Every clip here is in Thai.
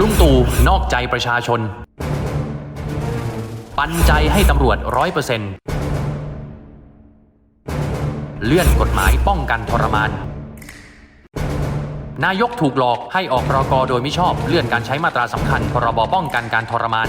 ลุงตู่นอกใจประชาชน ปันใจให้ตำรวจร้อยเปอร์เซ็นต์เลื่อนกฎหมายป้องกันทรมาน นายกถูกหลอกให้ออกพรกโดยมิชอบ เลื่อนการใช้มาตราสำคัญพรบป้องกันการทรมาน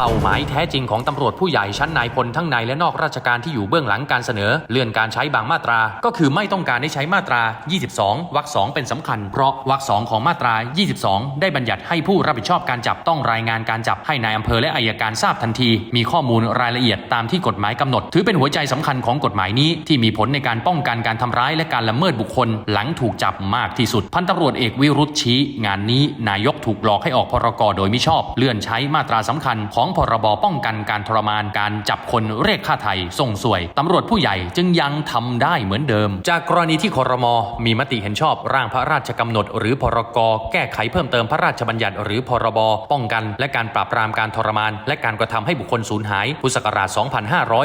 เป้าหมายแท้จริงของตำรวจผู้ใหญ่ชั้นนายพลทั้งในและนอกราชการที่อยู่เบื้องหลังการเสนอ เลื่อนการใช้บางมาตรา ก็คือไม่ต้องการให้ใช้มาตรา 22 วรรคสองเป็นสำคัญ เพราะวรรคสองของมาตรา 22 ได้บัญญัติให้ผู้รับผิดชอบการจับต้องรายงานการจับให้นายอำเภอและอายการทราบทันที มีข้อมูลรายละเอียดตามที่กฎหมายกำหนด ถือเป็นหัวใจสำคัญของกฎหมายนี้ที่มีผลในการป้องกันการทำร้ายและการละเมิดบุคคล หลังถูกจับมากที่สุด พันตำรวจเอกวิรุธชี้ งานนี้นายกถูกหลอกให้ออกพรกโดยมิชอบ เลื่อนใช้มาตราสำคัญของพรบป้องกันการทรมานการจับคนเรียกค่าไทยส่งสวย ตำรวจผู้ใหญ่จึงยังทำได้เหมือนเดิม จากกรณีที่ครมมีมติเห็นชอบร่างพระราชกำหนด หรือพรกแก้ไขเพิ่มเติมพระราชบัญญัติ หรือพรบป้องกัน และการปราบปรามการทรมาน และการกระทำให้บุคคลสูญหายพุทธศักราช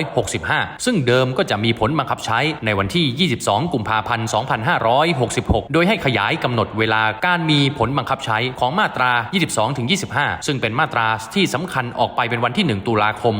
2565 ซึ่งเดิมก็จะมีผลบังคับใช้ในวันที่ 22 กุมภาพันธ์ 2566 โดยให้ขยายกำหนดเวลาการมีผลบังคับใช้ของมาตรา 22-25 ซึ่งเป็นมาตราที่สำคัญออกไปเป็นวันที่ 1 ตุลาคม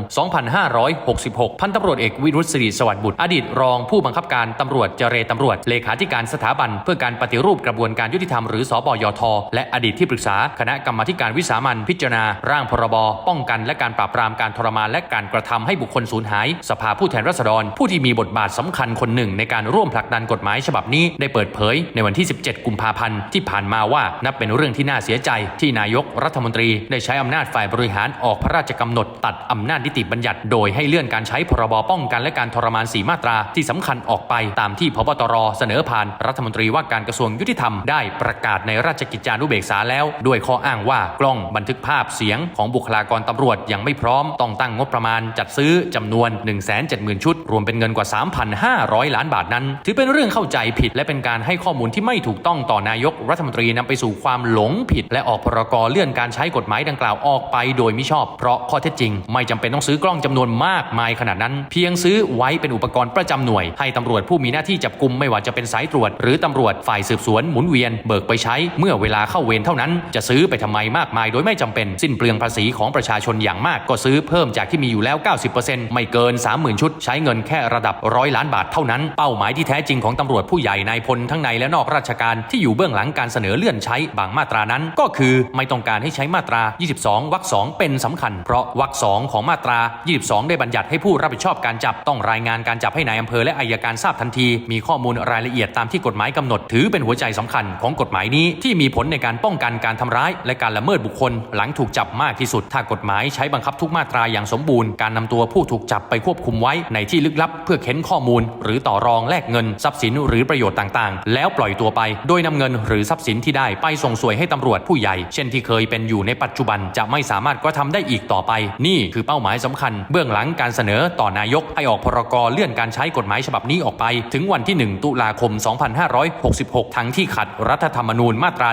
2566 พันตำรวจเอกวิรุษศิริสวัสดิ์บุตร อดีตรองผู้บังคับการตำรวจเจรตำรวจ เลขาธิการสถาบัน เพื่อการปฏิรูปกระบวนการยุติธรรมหรือสบยท และอดีตที่ปรึกษาคณะกรรมการวิสามันพิจารณา ร่างพรบ ป้องกัน และการปราบปรามการทรมานและการกระทำให้บุคคลสูญหาย สภาผู้แทนราษฎร ผู้ที่มีบทบาทสำคัญคนหนึ่ง ในการร่วมผลักดันกฎหมายฉบับนี้ได้เปิดเผย ในวันที่ 17 กุมภาพันธ์ที่ผ่านมาว่านับเป็นเรื่องที่น่าเสียใจ ที่นายกรัฐมนตรีได้ใช้อำนาจฝ่ายบริหารออกพระราชกำหนดตัดอำนาจนิติบัญญัติ โดยให้เลื่อนการใช้พรบป้องกันและการทรมานสีมาตราที่สำคัญออกไปตามที่พบตรเสนอผ่านรัฐมนตรีว่าการกระทรวงยุติธรรมได้ประกาศในราชกิจจานุเบกษาแล้ว ด้วยข้ออ้างว่ากล้องบันทึกภาพเสียงของบุคลากรตำรวจยังไม่พร้อม ต้องตั้งงบประมาณจัดซื้อจำนวน 170,000 ชุด รวมเป็นเงินกว่า 3,500 ล้านบาทนั้น ถือเป็นเรื่องเข้าใจผิด และเป็นการให้ข้อมูลที่ไม่ถูกต้องต่อนายกรัฐมนตรีนำไปสู่ความหลงผิด และออกพรกเลื่อนการใช้กฎหมายดังกล่าวออกไปโดยมิชอบเพราะข้อเท็จจริง ไม่จำเป็นต้องซื้อกล้องจำนวนมากมายขนาดนั้น เพียงซื้อไว้เป็นอุปกรณ์ประจำหน่วย ให้ตำรวจผู้มีหน้าที่จับกลุมไม่ว่าจะเป็นสายตรวจ หรือตำรวจฝ่ายสืบสวนหมุนเวียนเบิกไปใช้เมื่อเวลาเข้าเวรเท่านั้น จะซื้อไปทำไมมากมาย โดยไม่จำเป็นสิ้นเปลืองภาษีของประชาชนอย่างมาก ก็ซื้อเพิ่มจากที่มีอยู่แล้ว 90%ไม่เกิน 30,000 ชุด ใช้เงินแค่ระดับร้อยล้านบาทเท่านั้น เป้าหมายที่แท้จริงของตำรวจผู้ใหญ่นายพลทั้งในและนอกราชการที่อยู่เบื้องหลังการเสนอเลื่อนใช้บางมาตรานั้น ก็คือไม่ต้องการให้ใช้มาตรา 22วรรคสองเป็นสำคัญเพราะวรรคสองของมาตรา 22 ได้บัญญัติให้ผู้รับผิดชอบการจับต้องรายงานการจับให้ในายอำเภอและอายการทราบทันที มีข้อมูลรายละเอียดตามที่กฎหมายกำหนด ถือเป็นหัวใจสำคัญของกฎหมายนี้ที่มีผลในการป้องกันการทำร้าย และการละเมิดบุคคล หลังถูกจับมากที่สุด ถ้ากฎหมายใช้บังคับทุกมาตราอย่างสมบูรณ์การนำตัวผู้ถูกจับไปควบคุมไว้ในที่ลึกลับ เพื่อเค้นข้อมูล หรือต่อรองแลกเงิน ทรัพย์สินหรือประโยชน์ต่างๆ แล้วปล่อยตัวไป โดยนำเงินหรือทรัพย์สินที่ได้ไปส่งสวยให้ตำรวจผู้ใหญ่ เช่นที่เคยเป็นอยู่ในปัจจุบันจะไม่สามารถกระทำได้อีกต่อไป นี่คือเป้าหมายสำคัญ เบื้องหลังการเสนอต่อนายกให้ออกพรกเลื่อนการใช้กฎหมายฉบับนี้ออกไป ถึงวันที่ 1 ตุลาคม 2566 ทั้งที่ขัดรัฐธรรมนูญมาตรา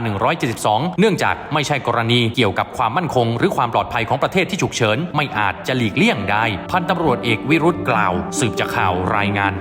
172 เนื่องจากไม่ใช่กรณีเกี่ยวกับความมั่นคง หรือความปลอดภัยของประเทศที่ฉุกเฉิน ไม่อาจจะหลีกเลี่ยงได้ พันตำรวจเอกวิรุธกล่าว สืบจากข่าวรายงาน